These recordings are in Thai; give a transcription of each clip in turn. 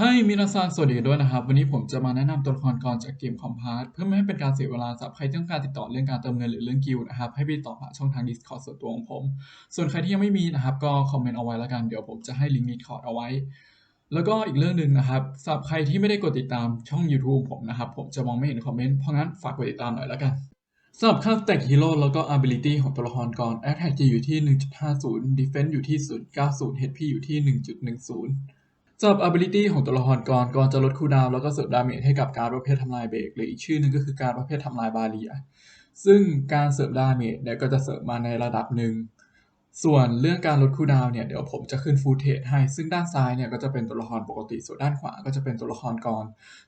ให้มินาซังสวัสดีด้วยนะครับ วันนี้ผมจะมาแนะนำตัวละครก่อนจากเกมคอมพาร์ตเพื่อไม่ให้เป็นการเสียเวลาสำหรับใครที่ต้องการติดต่อเรื่องการเติมเงินหรือเรื่องกิลด์นะครับ ให้ไปติดต่อผ่านช่องทาง Discord ส่วนตัวของผม ส่วนใครที่ยังไม่มีนะครับ ก็คอมเมนต์เอาไว้แล้วกัน เดี๋ยวผมจะให้ลิงก์ Discord เอาไว้ แล้วก็อีกเรื่องหนึ่งนะครับสำหรับใครที่ไม่ได้กดติดตามช่อง YouTube ผมนะครับ ผมจะมองไม่เห็นคอมเมนต์เพราะงั้นฝากกดติดตามหน่อยแล้วกันสำหรับค่า Stack Hero แล้วก็ Ability ของตัวละครก่อน Attack จะอยู่ที่ 1.50 Defense อยู่ที่0.90 HP อยู่ที่ 1.10 สำหรับ ability ของตัวละครกรกรจะลดคูลดาวน์แล้วก็เสริมดาเมจให้กับการประเภททำลายเบรกหรืออีกชื่อนึงก็คือการประเภททำลายบาเรียซึ่งการเสริมดาเมจเนี่ยก็จะเสริมมาในระดับหนึ่ง ส่วนเรื่องการลดคูดาวเนี่ยเดี๋ยวผมจะขึ้นฟูเทจให้ ซึ่งด้านซ้ายเนี่ยก็จะเป็นตัวละครปกติ ส่วนด้านขวาก็จะเป็นตัวละครกร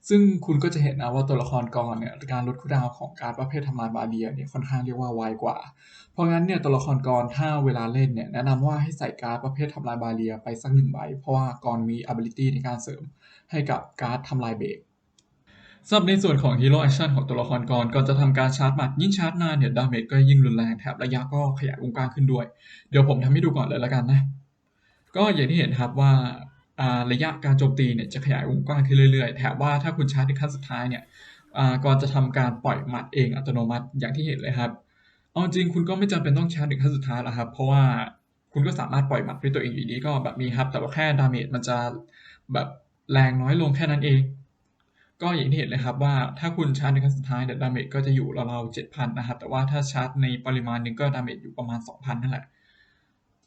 ซึ่งคุณก็จะเห็นนะว่าตัวละครกรเนี่ยการลดคูดาวของการประเภททำลายบาเรียเนี่ยค่อนข้างเรียกว่าไวกว่า เพราะงั้นเนี่ยตัวละครกรถ้าเวลาเล่นเนี่ยแนะนำว่าให้ใส่การประเภททำลายบาเรียไปสักหนึ่งใบ เพราะว่ากรมี ability ในการเสริมให้กับการทำลายเบรก สำหรับในส่วนของ Hero Action ของตัวละครกรก่อนจะทำการชาร์จหมัดยิ่งชาร์จนานเนี่ยดาเมจก็ยิ่งรุนแรงแถบระยะก็ขยายวงกว้างขึ้นด้วย เดี๋ยวผมทำให้ดูก่อนเลยล้วกันนะ ก็อย่างที่เห็นครับว่าระยะการโจมตีเนี่ยจะขยายวงกว้างขึ้นเรื่อยๆ แถบว่าถ้าคุณชาร์จในขั้นสุดท้ายเนี่ยก่อนจะทำการปล่อยหมัดเองอัตโนมัติอย่างที่เห็นเลยครับ เอาจริงคุณก็ไม่จำเป็นต้องชาร์จถึงขั้นสุดท้ายหรอกครับ เพราะว่าคุณก็สามารถปล่อยหมัดด้วยตัวเองอยู่ดีก็แบบนี้ครับ แต่ว่าแค่ดาเมจมันจะแบบแรงน้อยลงแค่นั้นเอง ก็อย่างที่เห็นเลยครับว่าถ้าคุณชาร์จในขั้นสุดท้ายเนี่ยดาเมจก็จะอยู่ราวๆเจ็ดพันนะครับ แต่ว่าถ้าชาร์จในปริมาณหนึ่งก็ดาเมจอยู่ประมาณสองพันนั่นแหละ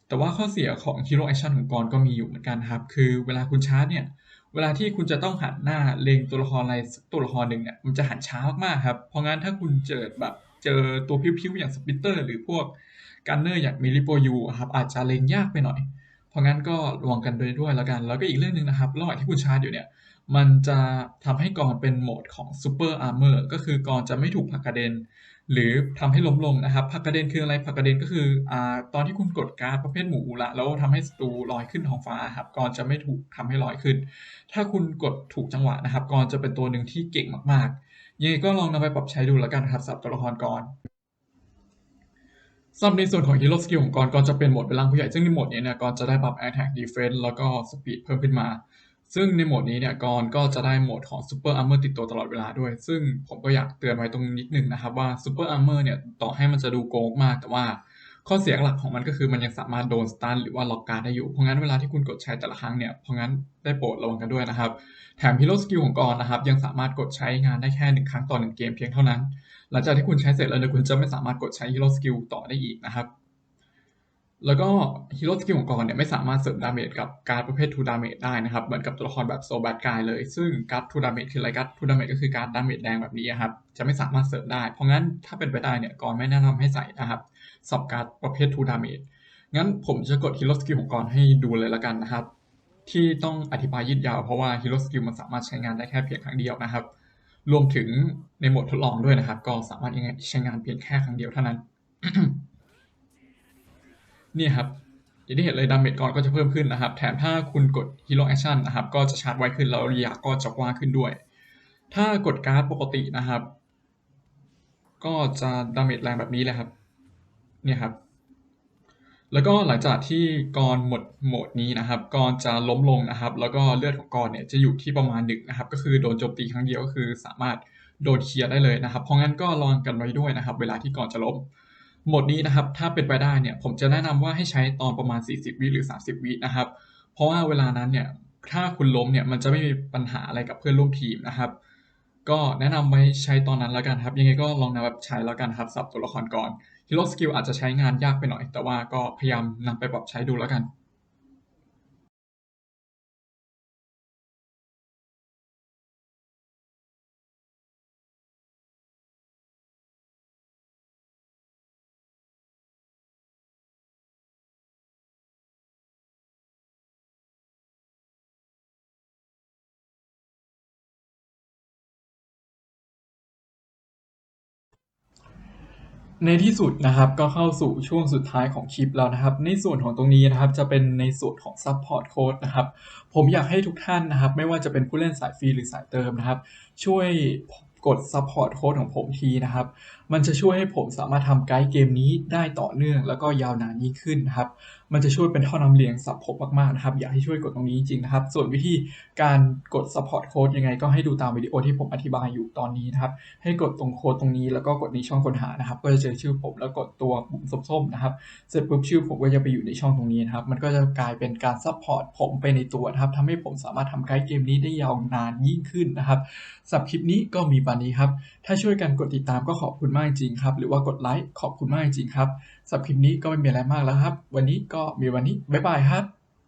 แต่ว่าข้อเสียของ Hero Action ของกรก็มีอยู่เหมือนกันครับ คือเวลาคุณชาร์จเนี่ย เวลาที่คุณจะต้องหันหน้าเล็งตัวละครอะไรสักตัวละครหนึ่งเนี่ยมันจะหันช้ามากๆครับ เพราะงั้นถ้าคุณเจอแบบเจอตัวพิ้วๆอย่างสปิตเตอร์หรือพวกกันเนอร์อย่างมิลิโปยูครับอาจจะเล็งยากไปหน่อย เพราะงั้นก็ระวังกันด้วยด้วยแล้วกัน แล้วก็อีกเรื่องหนึ่งนะครับระหว่างที่คุณชาร์จอยู่เนี่ย มันจะทำให้กรเป็นโหมดของ Super Armor ก็คือกรจะไม่ถูกผักกระเด็น หรือทำให้ล้มลงนะครับผักกระเด็นคืออะไรผักกระเด็นก็คืออ่าตอนที่คุณกดการ์ดประเภทหมูละแล้วทำให้ศัตรูลอยขึ้นท้องฟ้าครับกรจะไม่ถูกทำให้ลอยขึ้น ถ้าคุณกดถูกจังหวะนะครับกรจะเป็นตัวหนึ่งที่เก่งมากๆยังไงก็ลองนำไปปรับใช้ดูแล้วกันครับสำหรับตัวละครกรสำหรับในส่วนของ Hero Skill ของกรกรจะเป็นโหมดเป็นร่างผู้ใหญ่ซึ่งในโหมดนี้เนี่ยกรจะได้ปรับ Attack Defense แล้วก็ Speed เพิ่มขึ้นมา ซึ่งในโหมดนี้เนี่ยกรก็จะได้โหมดของ Super Armor ติดตัวตลอดเวลาด้วย ซึ่งผมก็อยากเตือนไว้ตรงนิดนึงนะครับว่า Super Armor เมอร์เนี่ยต่อให้มันจะดูโกงมาก แต่ว่าข้อเสียหลักของมันก็คือมันยังสามารถโดนสตันหรือว่าล็อกการได้อยู่ เพราะงั้นเวลาที่คุณกดใช้แต่ละครั้งเนี่ย เพราะงั้นได้โปรดระวังกันด้วยนะครับ แถม Hero Skill ของกรนะครับยังสามารถกดใช้งานได้แค่หนึ่งครั้งต่อหนึ่งเกมเพียงเท่านั้น หลังจากที่คุณใช้เสร็จแล้วเนี่ยคุณจะไม่สามารถกดใช้ Hero Skill ต่อได้อีกนะครับ แล้วก็ฮีโร่สกิลของกรเนี่ยไม่สามารถเสริมดาเมจกับการประเภททูดาเมจได้นะครับ เหมือนกับตัวละครแบบโซบัตกายเลย ซึ่งการทูดาเมจคืออะไรการทูดาเมจก็คือการดาเมจแดงแบบนี้ครับ จะไม่สามารถเสริมได้ เพราะงั้นถ้าเป็นไปได้เนี่ยกรไม่แนะนำให้ใส่นะครับสับการ์ดประเภททูดาเมจงั้นผมจะกดฮีโร่สกิลของกรให้ดูเลยละกันนะครับ ที่ต้องอธิบายยืดยาวเพราะว่าฮีโร่สกิลมันสามารถใช้งานได้แค่เพียงครั้งเดียวนะครับ รวมถึงในโหมดทดลองด้วยนะครับ ก็สามารถใช้งานเพียงแค่ครั้งเดียวเท่านั้น นี่ครับอย่างที่เห็นเลยดาเมจก่อนก็จะเพิ่มขึ้นนะครับ แถมถ้าคุณกด Hero Action นะครับ ก็จะชาร์จไวขึ้นแล้วระยะก็จะกว้างขึ้นด้วย ถ้ากดการ์ดปกตินะครับ ก็จะดาเมจแรงแบบนี้เลยครับ เนี่ยครับ แล้วก็หลังจากที่กรหมดโหมดนี้นะครับกรจะล้มลงนะครับ แล้วก็เลือดของกรเนี่ยจะอยู่ที่ประมาณหนึ่งนะครับ ก็คือโดนโจมตีครั้งเดียวก็คือสามารถโดนเคลียร์ได้เลยนะครับ เพราะงั้นก็ลองกันไว้ด้วยนะครับ เวลาที่กรจะล้ม โหมดนี้นะครับ ถ้าเป็นไปได้เนี่ย ผมจะแนะนำว่าให้ใช้ตอนประมาณ 40 วิหรือ 30 วินะครับ เพราะว่าเวลานั้นเนี่ย ถ้าคุณล้มเนี่ย มันจะไม่มีปัญหาอะไรกับเพื่อนร่วมทีมนะครับ ก็แนะนำไว้ใช้ตอนนั้นแล้วกันครับ ยังไงก็ลองนำไปใช้แล้วกันครับสับตัวละครก่อนฮีโร่สกิลอาจจะใช้งานยากไปหน่อย แต่ว่าก็พยายามนำไปปรับใช้ดูแล้วกัน ในที่สุดนะครับก็เข้าสู่ช่วงสุดท้ายของคลิปแล้วนะครับ ในส่วนของตรงนี้นะครับจะเป็นในส่วนของ Support Code นะครับ ผมอยากให้ทุกท่านนะครับ ไม่ว่าจะเป็นผู้เล่นสายฟรีหรือสายเติมนะครับ ช่วยกด Support Code ของผมทีนะครับ มันจะช่วยให้ผมสามารถทำไกด์เกมนี้ได้ต่อเนื่อง แล้วก็ยาวนานยิ่งขึ้นนะครับ มันจะช่วยเป็นท่อนำเลียงสับผมมากๆนะครับ อยากให้ช่วยกดตรงนี้จริงนะครับ ส่วนวิธีการกด support code ยังไงก็ให้ดูตามวิดีโอที่ผมอธิบายอยู่ตอนนี้นะครับ ให้กดตรงโค้ดตรงนี้แล้วก็กดในช่องค้นหานะครับ ก็จะเจอชื่อผมแล้วกดตัวปุ่มส้มๆนะครับ เสร็จปุ๊บชื่อผมก็จะไปอยู่ในช่องตรงนี้นะครับ มันก็จะกลายเป็นการ support ผมไปในตัวนะครับทำให้ผมสามารถทำไกด์เกมนี้ได้ยาวนานยิ่งขึ้นนะครับสับคลิปนี้ก็มีปานนี้ครับ ถ้าช่วยกันกดติดตามก็ขอบคุณมากจริงครับ หรือว่ากดไลค์ขอบคุณมากจริงครับสำหรับคลิปนี้ก็ไม่มีอะไรมากแล้วครับ วันนี้ก็มีวันนี้บ๊ายบายครับ